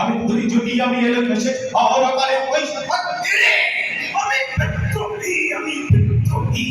আমি তুই যদি আমি এলে কেসে অহরকালে পয়সা থাকবে আমি আমি